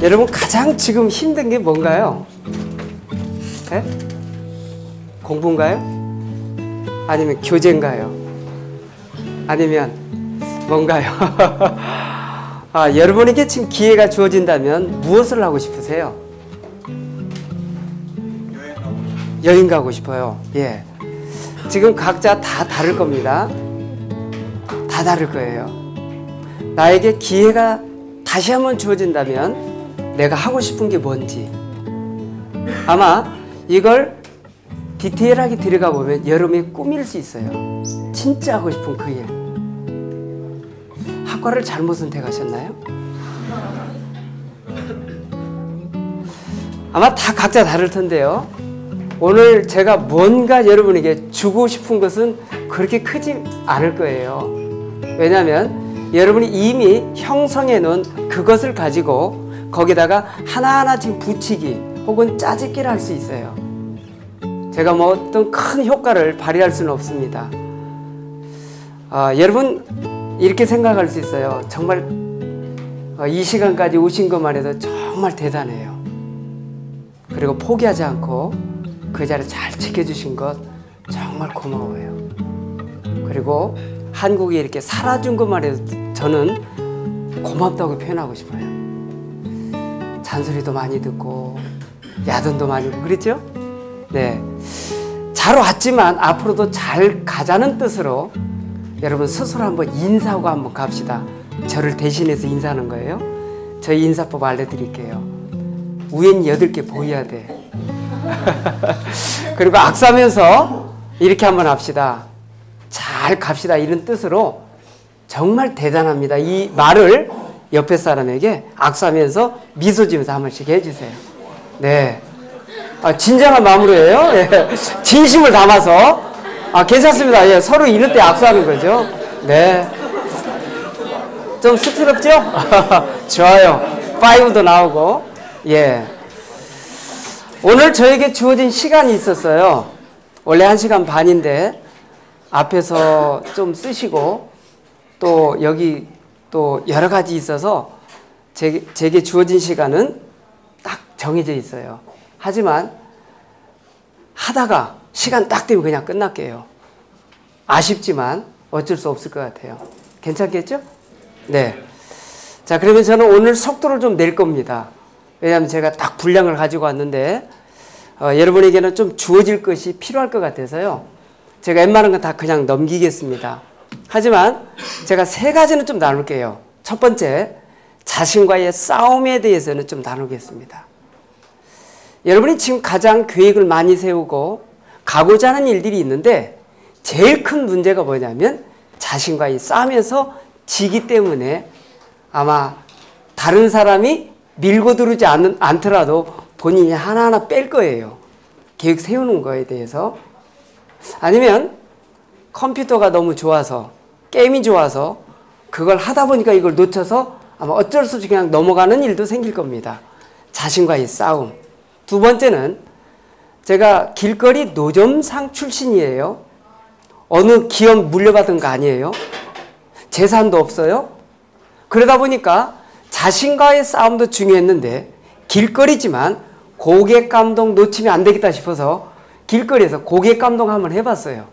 여러분 가장 지금 힘든 게 뭔가요? 네? 공부인가요? 아니면 교재인가요? 아니면 뭔가요? 아, 여러분에게 지금 기회가 주어진다면 무엇을 하고 싶으세요? 여행 가고 싶어요. 예. 지금 각자 다 다를 겁니다. 다 다를 거예요. 나에게 기회가 다시 한번 주어진다면 내가 하고 싶은 게 뭔지 아마 이걸 디테일하게 들어가 보면 여러분이 꾸밀 수 있어요. 진짜 하고 싶은 그 일. 학과를 잘못 선택하셨나요? 아마 다 각자 다를 텐데요. 오늘 제가 뭔가 여러분에게 주고 싶은 것은 그렇게 크지 않을 거예요. 왜냐하면 여러분이 이미 형성해 놓은 그것을 가지고 거기다가 하나하나 지금 붙이기 혹은 짜집기를 할 수 있어요. 제가 뭐 어떤 큰 효과를 발휘할 수는 없습니다. 아, 여러분 이렇게 생각할 수 있어요. 정말 어, 이 시간까지 오신 것만 해도 정말 대단해요. 그리고 포기하지 않고 그 자리 잘 지켜주신 것 정말 고마워요. 그리고 한국에 이렇게 살아준 것만 해도 저는 고맙다고 표현하고 싶어요. 잔소리도 많이 듣고 야단도 많이 그랬죠? 네. 잘 왔지만 앞으로도 잘 가자는 뜻으로 여러분 스스로 한번 인사하고 한번 갑시다. 저를 대신해서 인사하는 거예요. 저희 인사법 알려드릴게요. 우연 여덟 개 보여야 돼. 그리고 악수하면서 이렇게 한번 합시다. 잘 갑시다. 이런 뜻으로 정말 대단합니다. 이 말을 옆에 사람에게 악수하면서 미소 지면서 한 번씩 해주세요. 네. 아, 진정한 마음으로예요. 예. 진심을 담아서. 아, 괜찮습니다. 예, 서로 이럴 때 악수하는 거죠. 네. 좀 쑥스럽죠? 좋아요. 파이브도 나오고. 예. 오늘 저에게 주어진 시간이 있었어요. 원래 한 시간 반인데 앞에서 좀 쓰시고 또 여기 또 여러 가지 있어서 제, 제게 주어진 시간은 딱 정해져 있어요. 하지만 하다가 시간 딱 되면 그냥 끝날게요. 아쉽지만 어쩔 수 없을 것 같아요. 괜찮겠죠? 네. 자, 그러면 저는 오늘 속도를 좀 낼 겁니다. 왜냐하면 제가 딱 분량을 가지고 왔는데 어, 여러분에게는 좀 주어질 것이 필요할 것 같아서요. 제가 웬만한 건 다 그냥 넘기겠습니다. 하지만 제가 세 가지는 좀 나눌게요. 첫 번째, 자신과의 싸움에 대해서는 좀 나누겠습니다. 여러분이 지금 가장 계획을 많이 세우고 가고자 하는 일들이 있는데 제일 큰 문제가 뭐냐면 자신과의 싸움에서 지기 때문에 아마 다른 사람이 밀고 들어오지 않, 않더라도 본인이 하나하나 뺄 거예요. 계획 세우는 거에 대해서. 아니면 컴퓨터가 너무 좋아서 게임이 좋아서 그걸 하다 보니까 이걸 놓쳐서 아마 어쩔 수 없이 그냥 넘어가는 일도 생길 겁니다. 자신과의 싸움. 두 번째는 제가 길거리 노점상 출신이에요. 어느 기업 물려받은 거 아니에요. 재산도 없어요. 그러다 보니까 자신과의 싸움도 중요했는데 길거리지만 고객 감동 놓치면 안 되겠다 싶어서 길거리에서 고객 감동 한번 해봤어요.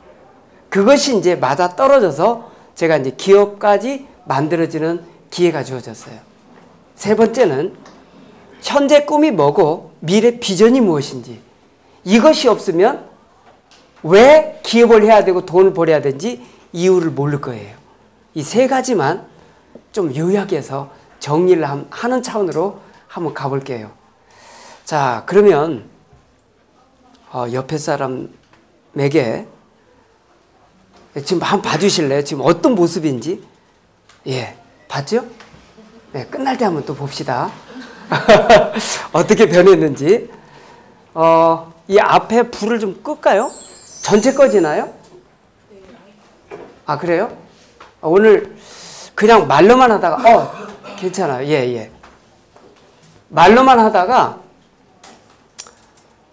그것이 이제 맞아 떨어져서 제가 이제 기업까지 만들어지는 기회가 주어졌어요. 세 번째는 현재 꿈이 뭐고 미래 비전이 무엇인지 이것이 없으면 왜 기업을 해야 되고 돈을 벌어야 되는지 이유를 모를 거예요. 이 세 가지만 좀 요약해서 정리를 하는 차원으로 한번 가볼게요. 자, 그러면 어, 옆에 사람에게 지금 한번 봐주실래요? 지금 어떤 모습인지? 예, 봤죠? 네, 끝날 때 한번 또 봅시다. 어떻게 변했는지. 어, 이 앞에 불을 좀 끌까요? 전체 꺼지나요? 아, 그래요? 오늘 그냥 말로만 하다가, 어, 괜찮아요. 예, 예. 말로만 하다가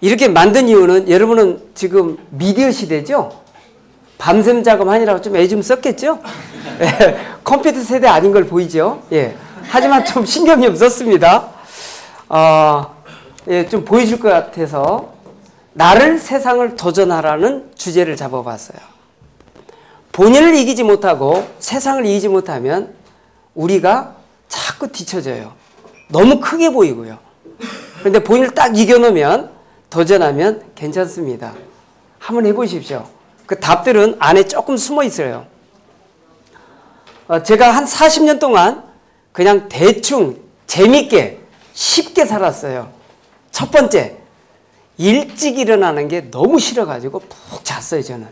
이렇게 만든 이유는 여러분은 지금 미디어 시대죠? 밤샘 작업하느라고 좀 애 좀 썼겠죠? 예, 컴퓨터 세대 아닌 걸 보이죠? 예. 하지만 좀 신경이 없었습니다. 어, 예, 좀 보여줄 것 같아서 나를 세상을 도전하라는 주제를 잡아봤어요. 본인을 이기지 못하고 세상을 이기지 못하면 우리가 자꾸 뒤처져요. 너무 크게 보이고요. 그런데 본인을 딱 이겨놓으면 도전하면 괜찮습니다. 한번 해보십시오. 그 답들은 안에 조금 숨어 있어요. 어, 제가 한 40년 동안 그냥 대충 재밌게 쉽게 살았어요. 첫 번째, 일찍 일어나는 게 너무 싫어가지고 푹 잤어요, 저는.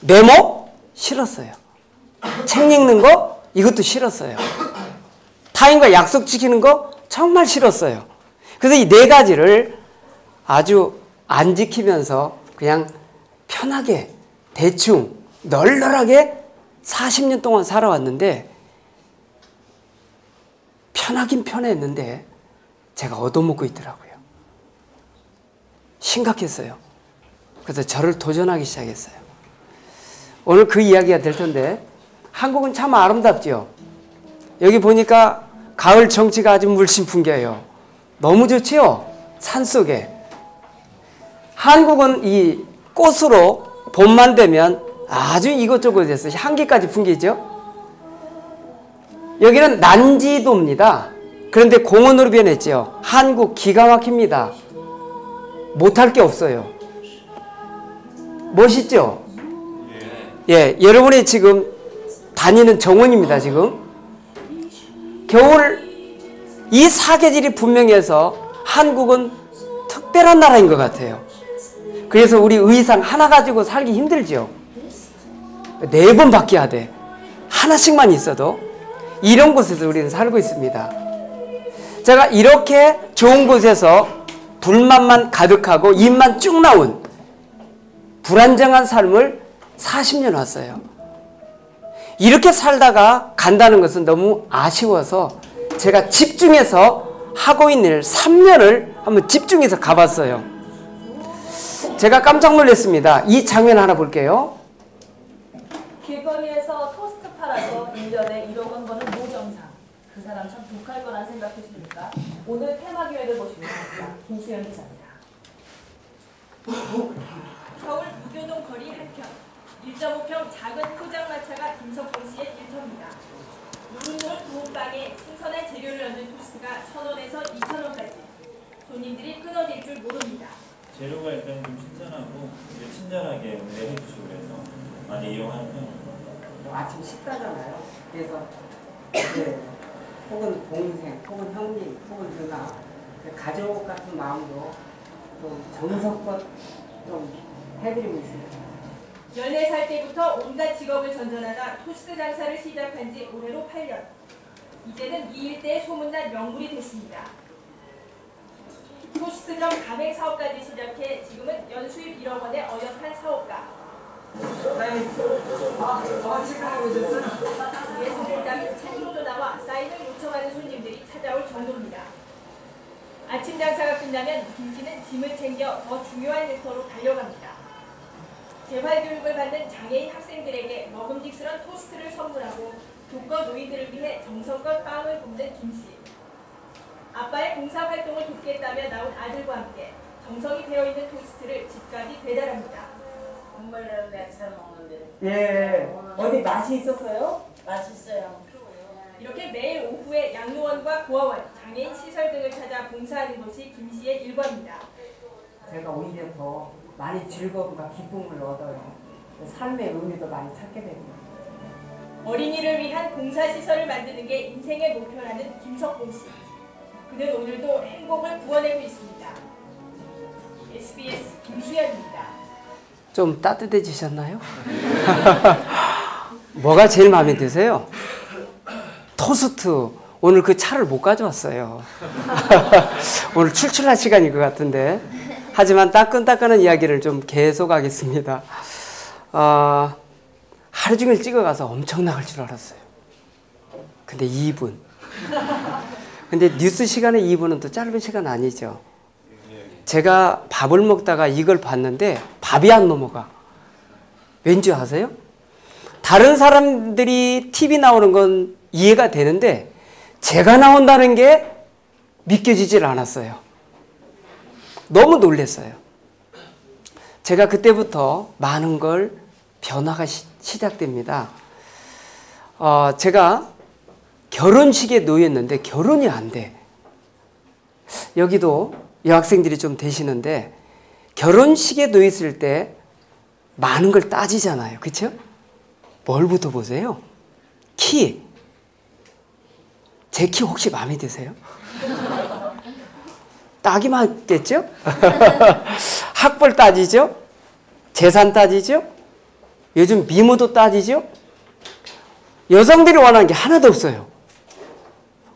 메모? 싫었어요. 책 읽는 거? 이것도 싫었어요. 타인과 약속 지키는 거? 정말 싫었어요. 그래서 이 네 가지를 아주 안 지키면서 그냥 편하게, 대충, 널널하게 40년 동안 살아왔는데, 편하긴 편했는데, 제가 얻어먹고 있더라고요. 심각했어요. 그래서 저를 도전하기 시작했어요. 오늘 그 이야기가 될 텐데, 한국은 참 아름답죠? 여기 보니까 가을 정치가 아주 물씬 풍겨요. 너무 좋지요? 산 속에. 한국은 이 꽃으로 봄만 되면 아주 이것저것에서 향기까지 풍기죠? 여기는 난지도입니다. 그런데 공원으로 변했죠. 한국 기가 막힙니다. 못할 게 없어요. 멋있죠? 예, 여러분이 지금 다니는 정원입니다, 지금. 겨울 이 사계절이 분명해서 한국은 특별한 나라인 것 같아요. 그래서 우리 의상 하나 가지고 살기 힘들죠. 네 번 바뀌어야 돼. 하나씩만 있어도 이런 곳에서 우리는 살고 있습니다. 제가 이렇게 좋은 곳에서 불만만 가득하고 입만 쭉 나온 불안정한 삶을 40년 왔어요. 이렇게 살다가 간다는 것은 너무 아쉬워서 제가 집중해서 하고 있는 일 3년을 한번 집중해서 가봤어요. 제가 깜짝 놀랐습니다. 이 장면 하나 볼게요. 길거리에서 토스트 팔아서 1년에 1억 원 버는 노정상. 그 사람 참 독할 거란 생각하십니까? 오늘 테마 기획을 보시겠습니다. 김수현 기자입니다. 서울 무교동 거리 한편 1.5평 작은 포장마차가 김석봉 씨의 일터입니다. 노릇노릇 구운빵에 신선한 재료를 얹은 토스트가 1,000원에서 2,000원까지 손님들이 끊어질 줄 모릅니다. 재료가 일단 좀 신선하고 친절하게 운영해 주시고 그래서 많이 이용하는 편입니다. 아침 식사잖아요. 그래서 이제 혹은 동생, 혹은 형님, 혹은 누나 가족 같은 마음으로 좀 정성껏 좀 해드리고 있습니다. 14살 때부터 온갖 직업을 전전하다 토스트 장사를 시작한 지 올해로 8년. 이제는 이 일대의 소문난 명물이 됐습니다. 토스트점 가맹 사업까지 시작해 지금은 연수입 1억 원의 어엿한 사업가. 예술을 따윈 책으로도 나와 사인을 요청하는 손님들이 찾아올 정도입니다. 아침 장사가 끝나면 김씨는 짐을 챙겨 더 중요한 일터로 달려갑니다. 재활교육을 받는 장애인 학생들에게 먹음직스런 토스트를 선물하고 독거 노인들을 위해 정성껏 빵을 굽는 김씨. 아빠의 봉사활동을 돕겠다며 나온 아들과 함께 정성이 되어있는 토스트를 집까지 배달합니다. 국물을 내차 먹는데 예. 어디 맛이 있었어요? 맛있어요. 이렇게 매일 오후에 양로원과 고아원, 장애인 시설 등을 찾아 봉사하는 것이 김씨의 일과입니다. 제가 오히려 더 많이 즐거움과 기쁨을 얻어요. 삶의 의미도 많이 찾게 됩니다. 어린이를 위한 봉사시설을 만드는 게 인생의 목표라는 김석봉 씨. 그는 오늘도 행복을 구원하고 있습니다. SBS 김수현입니다. 좀 따뜻해지셨나요? 뭐가 제일 마음에 드세요? 토스트. 오늘 그 차를 못 가져왔어요. 오늘 출출할 시간일 것 같은데. 하지만 따끈따끈한 이야기를 좀 계속 하겠습니다. 어, 하루 종일 찍어가서 엄청 나갈 줄 알았어요. 근데 2분. 근데 뉴스 시간에 2분은 또 짧은 시간 아니죠. 제가 밥을 먹다가 이걸 봤는데 밥이 안 넘어가. 왠지 아세요? 다른 사람들이 TV 나오는 건 이해가 되는데 제가 나온다는 게 믿겨지질 않았어요. 너무 놀랐어요. 제가 그때부터 많은 걸 변화가 시, 시작됩니다. 어, 제가 결혼식에 놓였는데 결혼이 안 돼. 여기도 여학생들이 좀 되시는데 결혼식에 놓였을 때 많은 걸 따지잖아요. 그렇죠? 뭘부터 보세요? 키. 제 키 혹시 마음에 드세요? 딱이 맞겠죠? 학벌 따지죠? 재산 따지죠? 요즘 미모도 따지죠? 여성들이 원하는 게 하나도 없어요.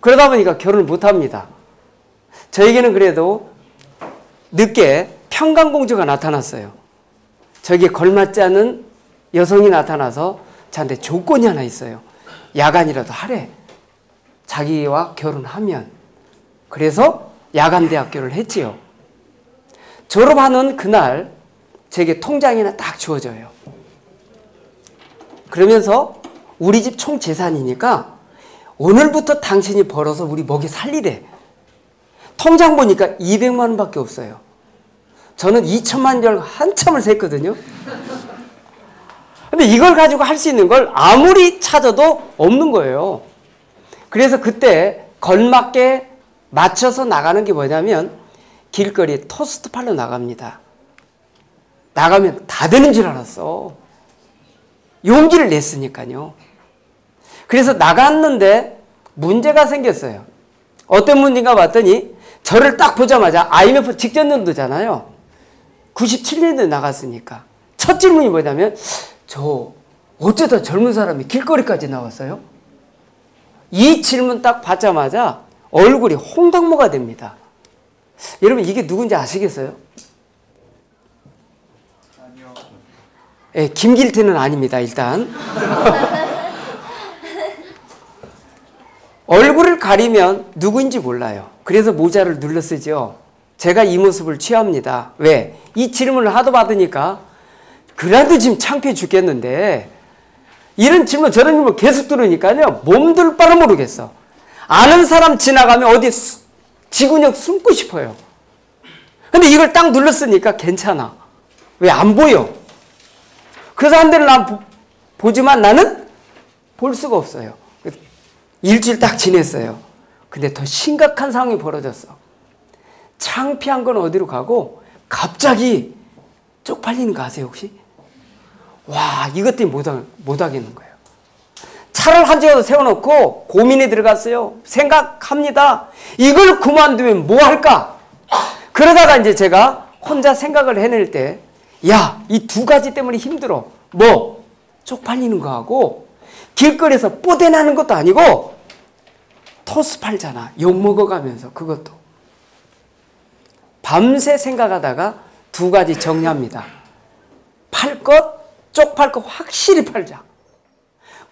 그러다 보니까 결혼을 못 합니다. 저에게는 그래도 늦게 평강공주가 나타났어요. 저기에 걸맞지 않은 여성이 나타나서 저한테 조건이 하나 있어요. 야간이라도 하래. 자기와 결혼하면. 그래서 야간대학교를 했지요. 졸업하는 그날 제게 통장이 나 딱 주어져요. 그러면서 우리 집 총 재산이니까 오늘부터 당신이 벌어서 우리 먹이 살리래. 통장 보니까 200만 원밖에 없어요. 저는 2천만 원 한참을 샜거든요. 근데 이걸 가지고 할 수 있는 걸 아무리 찾아도 없는 거예요. 그래서 그때 걸맞게 맞춰서 나가는 게 뭐냐면 길거리 토스트 팔러 나갑니다. 나가면 다 되는 줄 알았어. 용기를 냈으니까요. 그래서 나갔는데 문제가 생겼어요. 어떤 문제인가 봤더니 저를 딱 보자마자 IMF 직전 연도잖아요. 97년도에 나갔으니까. 첫 질문이 뭐냐면 저 어쩌다 젊은 사람이 길거리까지 나왔어요? 이 질문 딱 받자마자 얼굴이 홍당무가 됩니다. 여러분 이게 누군지 아시겠어요? 아니요. 예, 김길태는 아닙니다. 일단 얼굴을 가리면 누구인지 몰라요. 그래서 모자를 눌러 쓰죠. 제가 이 모습을 취합니다. 왜? 이 질문을 하도 받으니까 그래도 지금 창피해 죽겠는데 이런 질문 저런 질문 계속 들으니까요 몸둘 바를 모르겠어. 아는 사람 지나가면 어디 수, 지구력 숨고 싶어요. 근데 이걸 딱 눌렀으니까 괜찮아. 왜 안 보여? 그 사람들은 난 보, 보지만 나는 볼 수가 없어요. 일주일 딱 지냈어요. 근데 더 심각한 상황이 벌어졌어. 창피한 건 어디로 가고 갑자기 쪽팔리는 거 아세요 혹시? 와 이것 때문에 못, 하, 못 하겠는 거예요. 차를 한 대도 세워놓고 고민에 들어갔어요. 생각합니다. 이걸 그만두면 뭐 할까? 그러다가 이제 제가 혼자 생각을 해낼 때, 야, 이 두 가지 때문에 힘들어. 뭐? 쪽팔리는 거하고, 길거리에서 뽀대나는 것도 아니고, 토스 팔잖아. 욕 먹어가면서, 그것도. 밤새 생각하다가 두 가지 정리합니다. 팔 것, 쪽팔 것 확실히 팔자.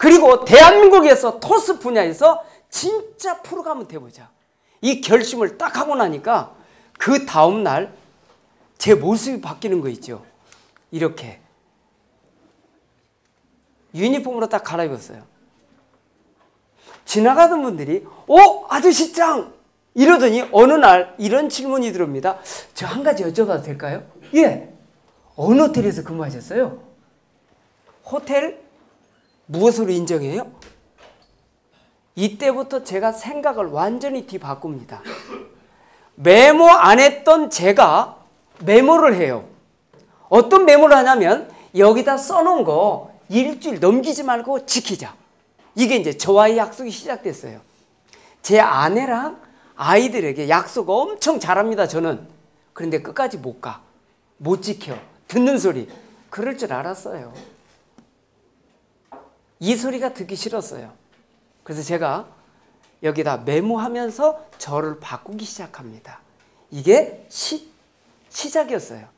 그리고 대한민국에서 토스 분야에서 진짜 프로가 한번 돼보자. 이 결심을 딱 하고 나니까 그 다음날 제 모습이 바뀌는 거 있죠. 이렇게. 유니폼으로 딱 갈아입었어요. 지나가던 분들이, 어? 아저씨 짱! 이러더니 어느 날 이런 질문이 들어옵니다. 저 한 가지 여쭤봐도 될까요? 예. 어느 호텔에서 근무하셨어요? 호텔? 무엇으로 인정해요? 이때부터 제가 생각을 완전히 뒤바꿉니다. 메모 안 했던 제가 메모를 해요. 어떤 메모를 하냐면 여기다 써놓은 거 일주일 넘기지 말고 지키자. 이게 이제 저와의 약속이 시작됐어요. 제 아내랑 아이들에게 약속 엄청 잘합니다, 저는. 그런데 끝까지 못 가. 못 지켜. 듣는 소리. 그럴 줄 알았어요. 이 소리가 듣기 싫었어요. 그래서 제가 여기다 메모하면서 저를 바꾸기 시작합니다. 이게 시, 시작이었어요.